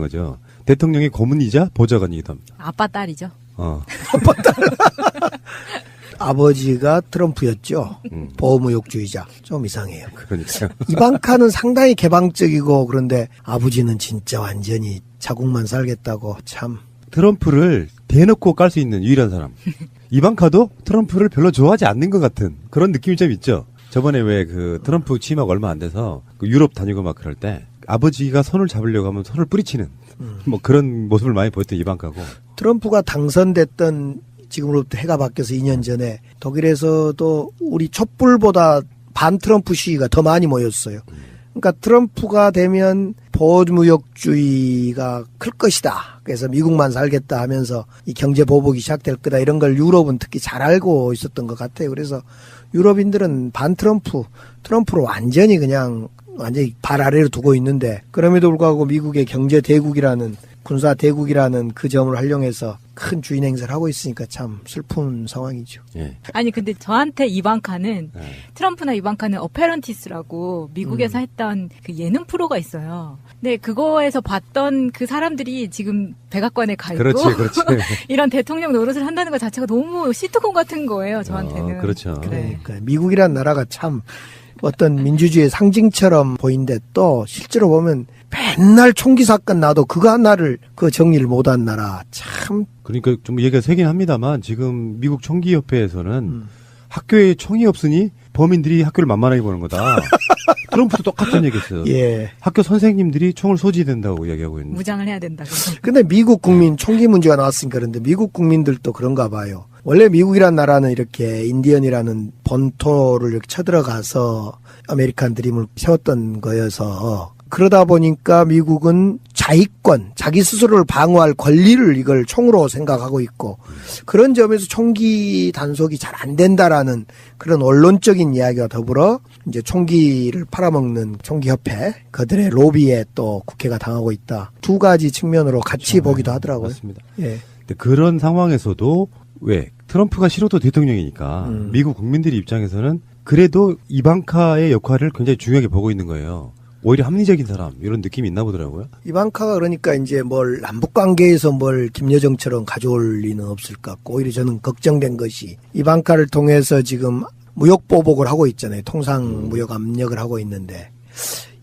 거죠. 대통령의 고문이자 보좌관이기도 합니다. 아빠 딸이죠. 어, 아버지가 트럼프였죠. 음. 보호무역주의자. 좀 이상해요. 그러니까요. 이방카는 상당히 개방적이고 그런데 아버지는 진짜 완전히 자국만 살겠다고 참. 트럼프를 대놓고 깔 수 있는 유일한 사람. 이방카도 트럼프를 별로 좋아하지 않는 것 같은 그런 느낌이 좀 있죠. 저번에 왜 그 트럼프 취임하고 얼마 안 돼서 그 유럽 다니고 막 그럴 때 아버지가 손을 잡으려고 하면 손을 뿌리치는 뭐 그런 모습을 많이 보였던 이방카고 트럼프가 당선됐던 지금으로부터 해가 바뀌어서 2년 전에 독일에서도 우리 촛불보다 반 트럼프 시위가 더 많이 모였어요. 그러니까 트럼프가 되면 보호무역주의가 클 것이다. 그래서 미국만 살겠다 하면서 이 경제 보복이 시작될 거다. 이런 걸 유럽은 특히 잘 알고 있었던 것 같아요. 그래서 유럽인들은 반 트럼프, 트럼프로 완전히 그냥 완전히 발 아래로 두고 있는데 그럼에도 불구하고 미국의 경제 대국이라는 군사 대국이라는 그 점을 활용해서 큰 주인 행세를 하고 있으니까 참 슬픈 상황이죠. 예. 아니 근데 저한테 이방카는 네. 트럼프나 이방카는 어페런티스라고 미국에서 했던 그 예능 프로가 있어요. 근데 그거에서 봤던 그 사람들이 지금 백악관에 가 있고 그렇지, 그렇지. 이런 대통령 노릇을 한다는 것 자체가 너무 시트콤 같은 거예요. 저한테는. 어, 그렇죠. 그래. 그러니까 미국이란 나라가 참 어떤 민주주의의 상징처럼 보이는데 또 실제로 보면 맨날 총기 사건 나도 그거 하나를 그 정리를 못한 나라 참 그러니까 좀 얘기가 세긴 합니다만 지금 미국 총기 협회에서는 음. 학교에 총이 없으니 범인들이 학교를 만만하게 보는 거다. 트럼프도 똑같은 얘기했어요. 예. 학교 선생님들이 총을 소지된다고 이야기하고 있는. 무장을 해야 된다고. 근데 미국 국민 총기 문제가 나왔으니까 그런데 미국 국민들도 그런가 봐요. 원래 미국이란 나라는 이렇게 인디언이라는 본토를 이렇게 쳐들어가서 아메리칸 드림을 세웠던 거여서 그러다 보니까 미국은 자위권, 자기 스스로를 방어할 권리를 이걸 총으로 생각하고 있고 그런 점에서 총기 단속이 잘 안 된다라는 그런 원론적인 이야기와 더불어 이제 총기를 팔아먹는 총기협회 그들의 로비에 또 국회가 당하고 있다. 두 가지 측면으로 같이 보기도 하더라고요. 맞습니다. 예. 그런 상황에서도 왜 트럼프가 싫어도 대통령이니까 음. 미국 국민들의 입장에서는 그래도 이방카의 역할을 굉장히 중요하게 보고 있는 거예요. 오히려 합리적인 사람 이런 느낌이 있나 보더라고요. 이방카가 그러니까 이제 뭘 남북 관계에서 뭘 김여정처럼 가져올 리는 없을 것 같고 오히려 저는 걱정된 것이 이방카를 통해서 지금 무역 보복을 하고 있잖아요. 통상 무역 압력을 하고 있는데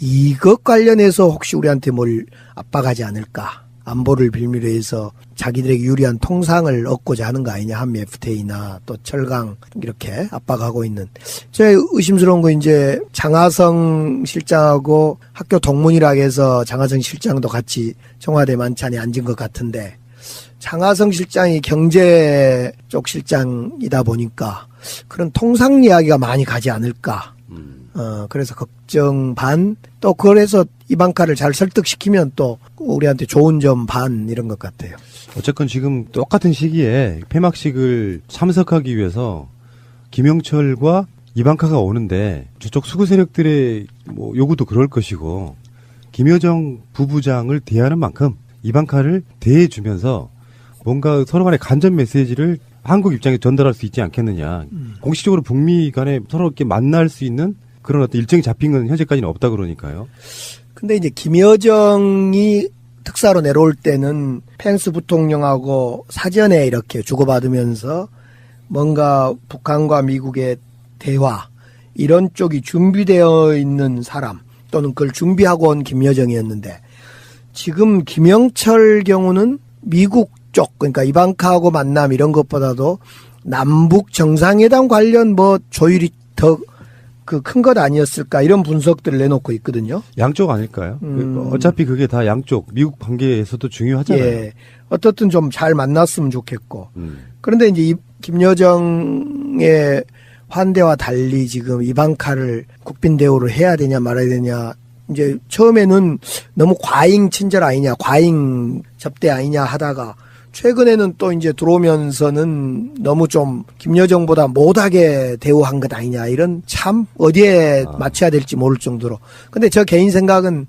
이것 관련해서 혹시 우리한테 뭘 압박하지 않을까? 안보를 빌미로 해서 자기들에게 유리한 통상을 얻고자 하는 거 아니냐. 한미 FTA나 또 철강 이렇게 압박하고 있는. 제 의심스러운 거 이제 장하성 실장하고 학교 동문이라 해서 장하성 실장도 같이 청와대 만찬에 앉은 것 같은데 장하성 실장이 경제 쪽 실장이다 보니까 그런 통상 이야기가 많이 가지 않을까. 음. 어, 그래서 걱정 반, 또 그래서 이 방카를 잘 설득시키면 또 우리한테 좋은 점 반 이런 것 같아요. 어쨌건 지금 똑같은 시기에 폐막식을 참석하기 위해서 김영철과 이방카가 오는데 저쪽 수구 세력들의 뭐 요구도 그럴 것이고 김여정 부부장을 대하는 만큼 이방카를 대해주면서 뭔가 서로 간의 간접 메시지를 한국 입장에 전달할 수 있지 않겠느냐. 공식적으로 북미 간에 서로 이렇게 만날 수 있는 그런 어떤 일정이 잡힌 건 현재까지는 없다 그러니까요. 근데 이제 김여정이 특사로 내려올 때는 펜스 부통령하고 사전에 이렇게 주고받으면서 뭔가 북한과 미국의 대화 이런 쪽이 준비되어 있는 사람 또는 그걸 준비하고 온 김여정이었는데 지금 김영철 경우는 미국 쪽 그러니까 이방카하고 만남 이런 것보다도 남북 정상회담 관련 뭐 조율이 더 그 큰 것 아니었을까 이런 분석들을 내놓고 있거든요. 양쪽 아닐까요? 음. 어차피 그게 다 양쪽 미국 관계에서도 중요하잖아요. 예. 어떻든 좀 잘 만났으면 좋겠고. 음. 그런데 이제 이 김여정의 환대와 달리 지금 이방카를 국빈 대우를 해야 되냐 말아야 되냐. 이제 처음에는 너무 과잉 친절 아니냐, 과잉 접대 아니냐 하다가 최근에는 또 이제 들어오면서는 너무 좀 김여정보다 못하게 대우한 것 아니냐 이런 참 어디에 아. 맞춰야 될지 모를 정도로. 근데 저 개인 생각은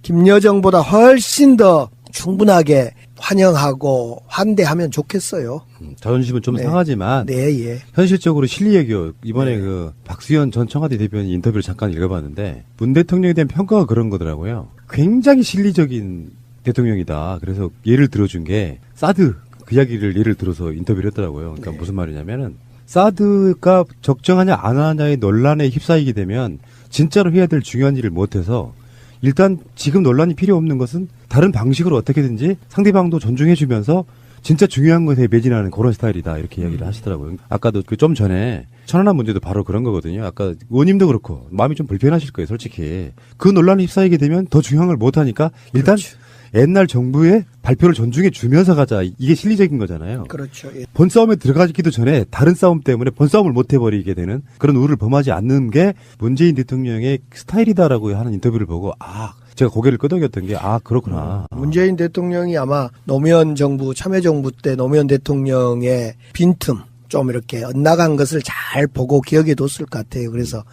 김여정보다 훨씬 더 충분하게 환영하고 환대하면 좋겠어요. 음, 자존심은 좀 네. 상하지만 네, 예. 현실적으로 실리외교 이번에 네. 그 박수현 전 청와대 대변인 인터뷰를 잠깐 읽어봤는데 문 대통령에 대한 평가가 그런 거더라고요. 굉장히 실리적인 대통령이다. 그래서 예를 들어준 게 사드 그 이야기를 예를 들어서 인터뷰를 했더라고요. 그러니까 네. 무슨 말이냐면은 사드가 적정하냐 안 하냐의 논란에 휩싸이게 되면 진짜로 해야 될 중요한 일을 못해서 일단 지금 논란이 필요 없는 것은 다른 방식으로 어떻게든지 상대방도 존중해주면서 진짜 중요한 것에 매진하는 그런 스타일이다 이렇게 이야기를 하시더라고요. 아까도 그 좀 전에 천안함 문제도 바로 그런 거거든요. 아까 의원님도 그렇고 마음이 좀 불편하실 거예요, 솔직히. 그 논란에 휩싸이게 되면 더 중요한 걸 못 하니까 일단 옛날 정부의 발표를 존중해 주면서 가자 이게 실리적인 거잖아요. 그렇죠. 예. 본 싸움에 들어가기도 전에 다른 싸움 때문에 본 싸움을 못 해버리게 되는 그런 우를 범하지 않는 게 문재인 대통령의 스타일이다라고 하는 인터뷰를 보고 아 제가 고개를 끄덕였던 게 아 그렇구나. 문재인 대통령이 아마 노무현 정부 참여정부 때 노무현 대통령의 빈틈 좀 이렇게 엇나간 것을 잘 보고 기억해 뒀을 것 같아요. 그래서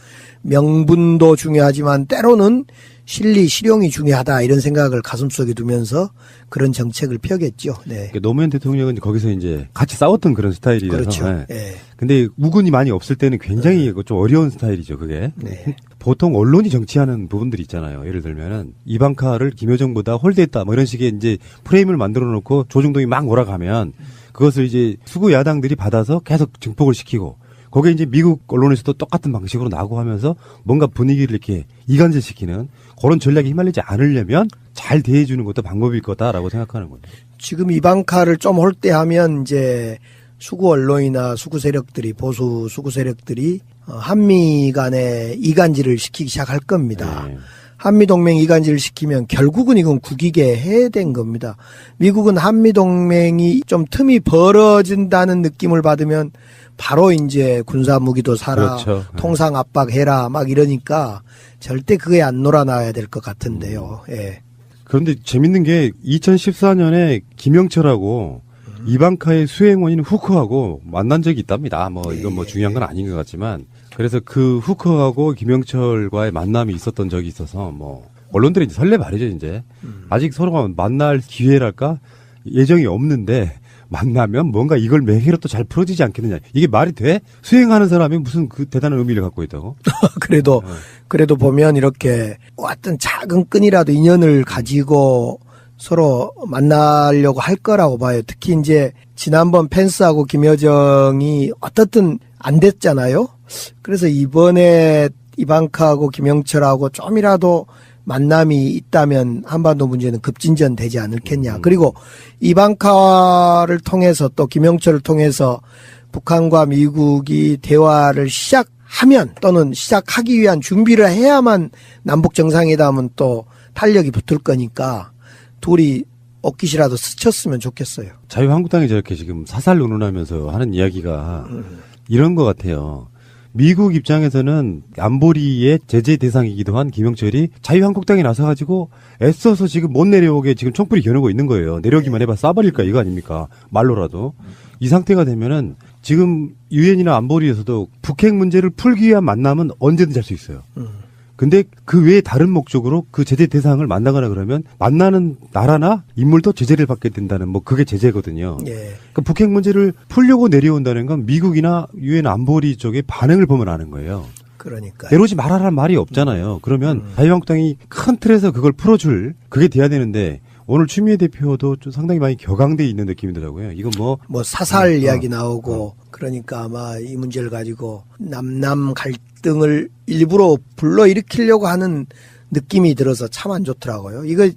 명분도 중요하지만 때로는 실리 실용이 중요하다 이런 생각을 가슴속에 두면서 그런 정책을 펴겠죠. 네. 그러니까 노무현 대통령은 거기서 이제 같이 싸웠던 그런 스타일이라서. 그렇죠. 예. 예. 근데 우군이 많이 없을 때는 굉장히 그좀 어려운 스타일이죠, 그게. 네. 보통 언론이 정치하는 부분들이 있잖아요. 예를 들면은 이방카를 김여정보다 홀대했다 뭐 이런 식의 이제 프레임을 만들어 놓고 조중동이 막 몰아가면 그것을 이제 수구 야당들이 받아서 계속 증폭을 시키고 거기에 이제 미국 언론에서도 똑같은 방식으로 나고 하면서 뭔가 분위기를 이렇게 이간질시키는 그런 전략에 휘말리지 않으려면 잘 대해주는 것도 방법일 거다라고 생각하는 거죠. 지금 이방카를 좀 홀대하면 이제 수구 언론이나 수구 세력들이 보수 수구 세력들이 어, 한미 간에 이간질을 시키기 시작할 겁니다. 네. 한미 동맹 이간질을 시키면 결국은 이건 국익에 해된 겁니다. 미국은 한미 동맹이 좀 틈이 벌어진다는 느낌을 받으면 바로 이제 군사 무기도 사라, 그렇죠. 네. 통상 압박해라 막 이러니까 절대 그게 안 놀아나야 될 것 같은데요. 음. 예. 그런데 재밌는 게 2014년에 김영철하고 이방카의 수행원인 후커하고 만난 적이 있답니다. 뭐 이건 뭐 중요한 건 아닌 것 같지만 그래서 그 후커하고 김영철과의 만남이 있었던 적이 있어서 뭐 언론들이 이제 설레 말이죠 이제 아직 서로가 만날 기회랄까 예정이 없는데 만나면 뭔가 이걸 매해로 또 잘 풀어지지 않겠느냐 이게 말이 돼? 수행하는 사람이 무슨 그 대단한 의미를 갖고 있다고? 그래도 네. 그래도 보면 이렇게 어떤 작은 끈이라도 인연을 가지고 서로 만나려고 할 거라고 봐요. 특히 이제 지난번 펜스하고 김여정이 어떻든 안 됐잖아요. 그래서 이번에 이방카하고 김영철하고 좀이라도 만남이 있다면 한반도 문제는 급진전 되지 않을겠냐. 그리고 이방카를 통해서 또 김영철을 통해서 북한과 미국이 대화를 시작하면 또는 시작하기 위한 준비를 해야만 남북 정상회담은 또 탄력이 붙을 거니까 둘이 옷깃이라도 스쳤으면 좋겠어요. 자유한국당이 저렇게 지금 사살 논논하면서 하는 이야기가 이런 것 같아요. 미국 입장에서는 안보리의 제재 대상이기도 한 김영철이 자유한국당에 나서가지고 애써서 지금 못 내려오게 지금 총불이 겨누고 있는 거예요. 내려오기만 해봐 쏴버릴까 이거 아닙니까? 말로라도. 이 상태가 되면은 지금 유엔이나 안보리에서도 북핵 문제를 풀기 위한 만남은 언제든지 할 수 있어요. 근데 그 외에 다른 목적으로 그 제재 대상을 만나거나 그러면 만나는 나라나 인물도 제재를 받게 된다는 뭐 그게 제재거든요. 예. 그러니까 북핵 문제를 풀려고 내려온다는 건 미국이나 유엔 안보리 쪽의 반응을 보면 아는 거예요. 그러니까. 내려오지 말아라는 말이 없잖아요. 그러면 자유한국당이 큰 틀에서 그걸 풀어줄 그게 돼야 되는데 오늘 추미애 대표도 좀 상당히 많이 격앙돼 있는 느낌이 더라고요. 이건 뭐 뭐 사살 어, 이야기 어, 나오고 그러니까 아마 이 문제를 가지고 남남 갈등을 일부러 불러 일으키려고 하는 느낌이 들어서 참 안 좋더라고요. 이거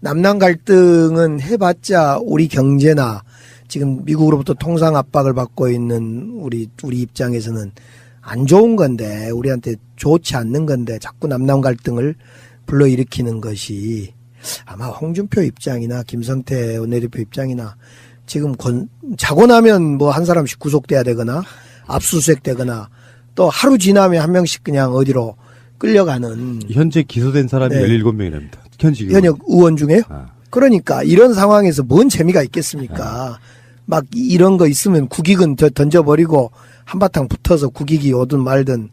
남남 갈등은 해봤자 우리 경제나 지금 미국으로부터 통상 압박을 받고 있는 우리 우리 입장에서는 안 좋은 건데 우리한테 좋지 않는 건데 자꾸 남남 갈등을 불러 일으키는 것이 아마 홍준표 입장이나 김성태 원내대표 입장이나 지금 권, 자고 나면 뭐 한 사람씩 구속돼야 되거나 압수수색 되거나 또 하루 지나면 한 명씩 그냥 어디로 끌려가는 현재 기소된 사람이 네. 17명이랍니다. 현직 현역 의원 중에요. 아. 그러니까 이런 상황에서 뭔 재미가 있겠습니까? 막 이런 거 있으면 국익은 저 던져버리고 한바탕 붙어서 국익이 오든 말든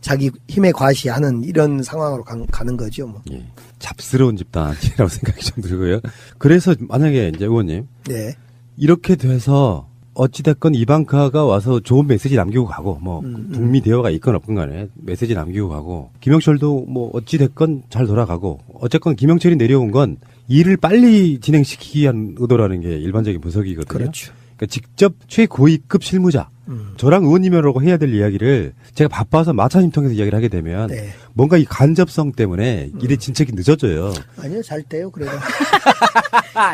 자기 힘에 과시하는 이런 상황으로 가, 가는 거죠. 뭐. 예. 잡스러운 집단이라고 생각이 좀 들고요. 그래서 만약에 이제 의원님 네. 이렇게 돼서 어찌됐건 이방카가 와서 좋은 메시지 남기고 가고 뭐 음, 북미 대화가 있건 없건 간에 메시지 남기고 가고 김영철도 뭐 어찌됐건 잘 돌아가고 어쨌건 김영철이 내려온 건 일을 빨리 진행시키기 위한 의도라는 게 일반적인 분석이거든요. 그렇죠. 그러니까 직접 최고위급 실무자 음. 저랑 의원님이라고 해야 될 이야기를 제가 바빠서 마차님 통해서 이야기를 하게 되면 네. 뭔가 이 간접성 때문에 일의 진척이 늦어져요. 아니요, 잘 돼요, 그래도.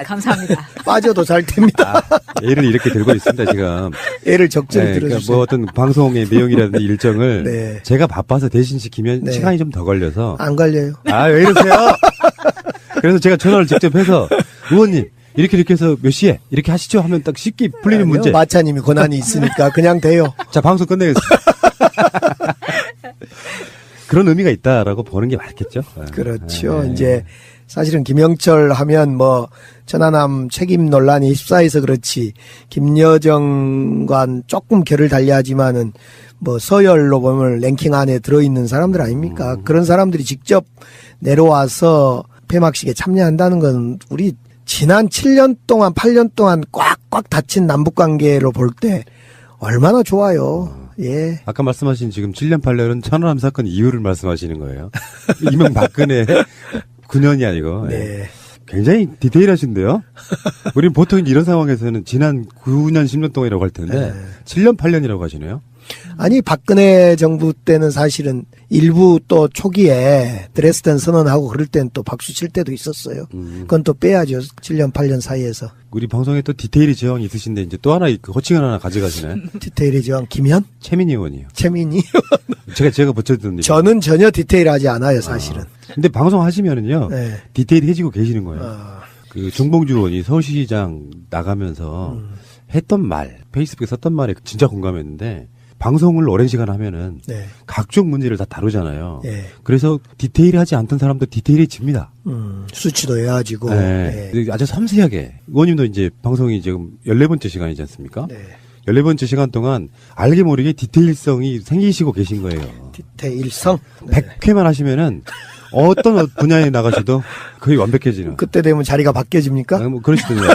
감사합니다. 빠져도 잘 됩니다. 아, 애를 이렇게 들고 있습니다 지금. 애를 적절히 네, 그러니까 들어주세요. 뭐 어떤 방송의 내용이라든지 일정을 네. 제가 바빠서 대신 시키면 네. 시간이 좀 더 걸려서 안 걸려요. 아 왜 이러세요? 그래서 제가 전화를 직접 해서 의원님 이렇게 이렇게 해서 몇 시에 이렇게 하시죠 하면 딱 쉽게 풀리는 문제. 마차님이 권한이 있으니까 그냥 돼요. 자 방송 끝내겠습니다. 그런 의미가 있다라고 보는 게 맞겠죠. 아, 그렇죠. 네. 이제 사실은 김영철 하면 뭐 천안함 책임 논란이 휩싸여서 그렇지 김여정과 조금 결을 달리하지만은 뭐 서열로 보면 랭킹 안에 들어있는 사람들 아닙니까? 음. 그런 사람들이 직접 내려와서 폐막식에 참여한다는 건 우리 지난 7년 동안 8년 동안 꽉꽉 닫힌 남북 관계로 볼 때 얼마나 좋아요. 예. 아까 말씀하신 지금 7년 8년은 천안함 사건 이유를 말씀하시는 거예요. 이명박근혜 9년이 아니고. 예. 네. 굉장히 디테일하신데요. 우리는 보통 이런 상황에서는 지난 9년 10년 동안이라고 할 텐데 네. 7년 8년이라고 하시네요. 아니 박근혜 정부 때는 사실은 일부 또 초기에 드레스덴 선언하고 그럴 땐 또 박수 칠 때도 있었어요. 음. 그건 또 빼야죠. 7년 8년 사이에서 우리 방송에 또 디테일이 지형이 있으신데 이제 또 하나 그 호칭을 하나 가져가시네. 디테일이 죠 김현, 최민희 의원이요. 최민희. 제가 제가 붙여드는 얘기. 저는 전혀 디테일하지 않아요, 사실은. 근데 방송 하시면은요 네. 디테일해지고 계시는 거예요. 아, 그 정봉주 의원이 서울시장 나가면서 음. 했던 말, 페이스북에 썼던 말에 진짜 공감했는데 방송을 오랜 시간 하면은 네. 각종 문제를 다 다루잖아요. 예. 그래서 디테일하지 않던 사람도 디테일해집니다. 음, 수치도 외워지고. 네. 네. 아주 섬세하게. 의원님도 이제 방송이 지금 14번째 시간이지 않습니까? 네. 14번째 시간 동안 알게 모르게 디테일성이 생기시고 계신 거예요. 디테일성. 네. 100회만 하시면은 어떤 분야에 나가셔도 거의 완벽해지는. 그때 되면 자리가 바뀌어집니까? 아, 뭐 그러시던데.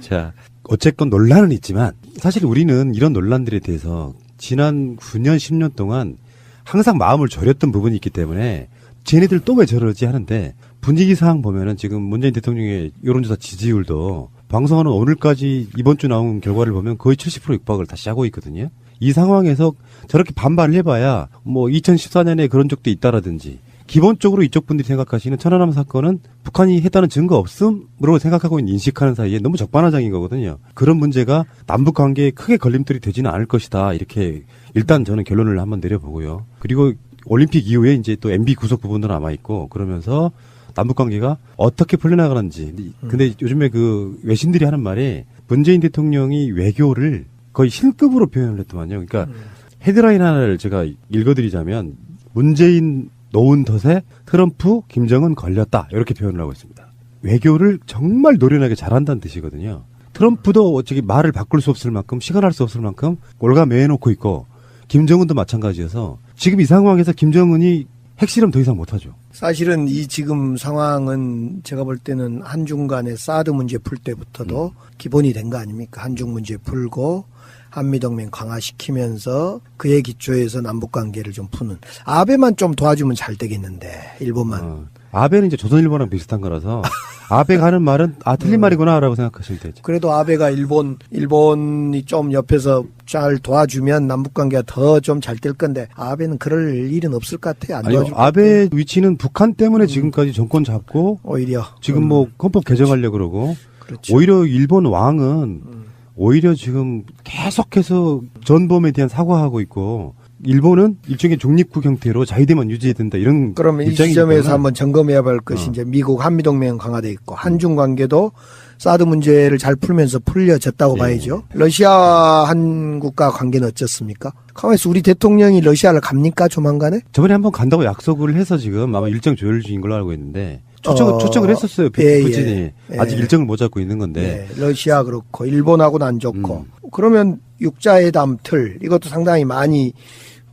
자, 어쨌건 논란은 있지만 사실 우리는 이런 논란들에 대해서 지난 9년, 10년 동안 항상 마음을 졸였던 부분이 있기 때문에 쟤네들 또 왜 저러지 하는데 분위기 상황 보면은 지금 문재인 대통령의 여론조사 지지율도 방송하는 오늘까지 이번 주 나온 결과를 보면 거의 70% 육박을 다시 하고 있거든요. 이 상황에서 저렇게 반발을 해봐야 뭐 2014년에 그런 적도 있다라든지 기본적으로 이쪽 분들이 생각하시는 천안함 사건은 북한이 했다는 증거 없음으로 생각하고 인식하는 사이에 너무 적반하장인 거거든요. 그런 문제가 남북 관계에 크게 걸림돌이 되지는 않을 것이다. 이렇게 일단 저는 결론을 한번 내려보고요. 그리고 올림픽 이후에 이제 또 MB 구속 부분도 남아 있고 그러면서 남북 관계가 어떻게 풀려나가는지. 근데 요즘에 그 외신들이 하는 말이 문재인 대통령이 외교를 거의 신급으로 표현을 했더만요. 그러니까 헤드라인 하나를 제가 읽어드리자면 문재인 노은 덫에 트럼프 김정은 걸렸다 이렇게 표현을 하고 있습니다. 외교를 정말 노련하게 잘한다는 뜻이거든요. 트럼프도 어차피 말을 바꿀 수 없을 만큼 시간할 수 없을 만큼 올가매놓고 있고 김정은도 마찬가지여서 지금 이 상황에서 김정은이 핵실험 더 이상 못하죠. 사실은 이 지금 상황은 제가 볼 때는 한중 간의 사드 문제 풀 때부터도 기본이 된 거 아닙니까? 한중 문제 풀고 한미동맹 강화시키면서 그에 기초해서 남북 관계를 좀 푸는 아베만 좀 도와주면 잘 되겠는데 일본만 어, 아베는 이제 조선일보랑 비슷한 거라서 아베가 하는 말은 아 틀린 말이구나라고 생각하시면 되죠. 그래도 아베가 일본 일본이 좀 옆에서 잘 도와주면 남북 관계가 더 좀 잘 될 건데 아베는 그럴 일은 없을 것 같아요. 안 아니 도와줄 아베 위치는 북한 때문에 지금까지 정권 잡고 오히려 지금 뭐 헌법 개정하려 고 그러고 그렇죠. 오히려 일본 왕은 오히려 지금 계속해서 전범에 대한 사과하고 있고 일본은 일종의 중립국 형태로 자위대만 유지해야 된다 이런 그러면 이 때문에 한번 점검해야 할 것이 어. 이제 미국 한미 동맹 강화돼 있고 한중 관계도 사드 문제를 잘 풀면서 풀려졌다고 예. 봐야죠. 러시아 한국과 관계는 어떻습니까? 가만있어 우리 대통령이 러시아를 갑니까 조만간에? 저번에 한번 간다고 약속을 해서 지금 아마 일정 조율 중인 걸로 알고 있는데 초청, 어, 초청을 했었어요 예, 푸틴이 예. 아직 예. 일정을 못 잡고 있는 건데 네, 러시아 그렇고 일본하고는 안 좋고 음. 그러면 육자회담 틀 이것도 상당히 많이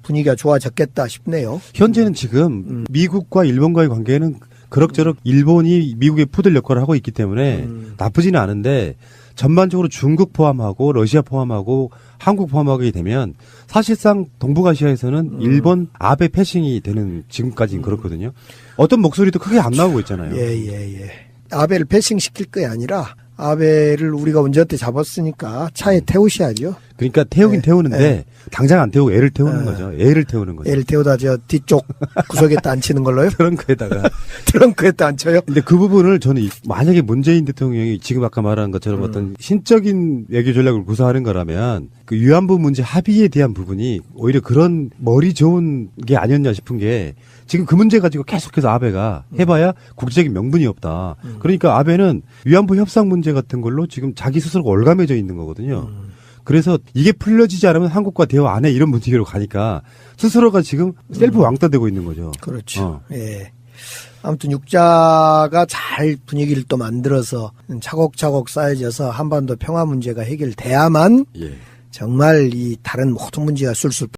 분위기가 좋아졌겠다 싶네요. 현재는 지금 음. 미국과 일본과의 관계는 그럭저럭 일본이 미국의 푸들 역할을 하고 있기 때문에 음. 나쁘지는 않은데 전반적으로 중국 포함하고 러시아 포함하고 한국 포함하게 되면 사실상 동북아시아에서는 음. 일본 아베 패싱이 되는 지금까지는 그렇거든요. 어떤 목소리도 크게 안 나오고 있잖아요. 예, 예, 예. 아베를 패싱시킬 게 아니라 아베를 우리가 운전대 잡았으니까 차에 태우셔야죠. 그러니까 태우긴 네, 태우는데 당장 안 태우고 애를 태우는 어. 거죠. 애를 태우는 거죠. 애를 태우다 저 뒤쪽 구석에다 앉히는 걸로요? 트렁크에다가. 트렁크에다 앉혀요? 근데 그 부분을 저는 이- 만약에 문재인 대통령이 지금 아까 말한 것처럼 음. 어떤 신적인 외교 전략을 구사하는 거라면 그 위안부 문제 합의에 대한 부분이 오히려 그런 머리 좋은 게 아니었냐 싶은 게 지금 그 문제 가지고 계속해서 아베가 음. 해봐야 국제적인 명분이 없다. 그러니까 아베는 위안부 협상 문제 같은 걸로 지금 자기 스스로가 올가매져 있는 거거든요. 음. 그래서 이게 풀려지지 않으면 한국과 대화 안 해 이런 분위기로 가니까 스스로가 지금 셀프 왕따 되고 있는 거죠. 그렇죠. 어. 예. 아무튼 육자가 잘 분위기를 또 만들어서 차곡차곡 쌓여져서 한반도 평화 문제가 해결돼야만 예. 정말 이 다른 모든 문제가 술술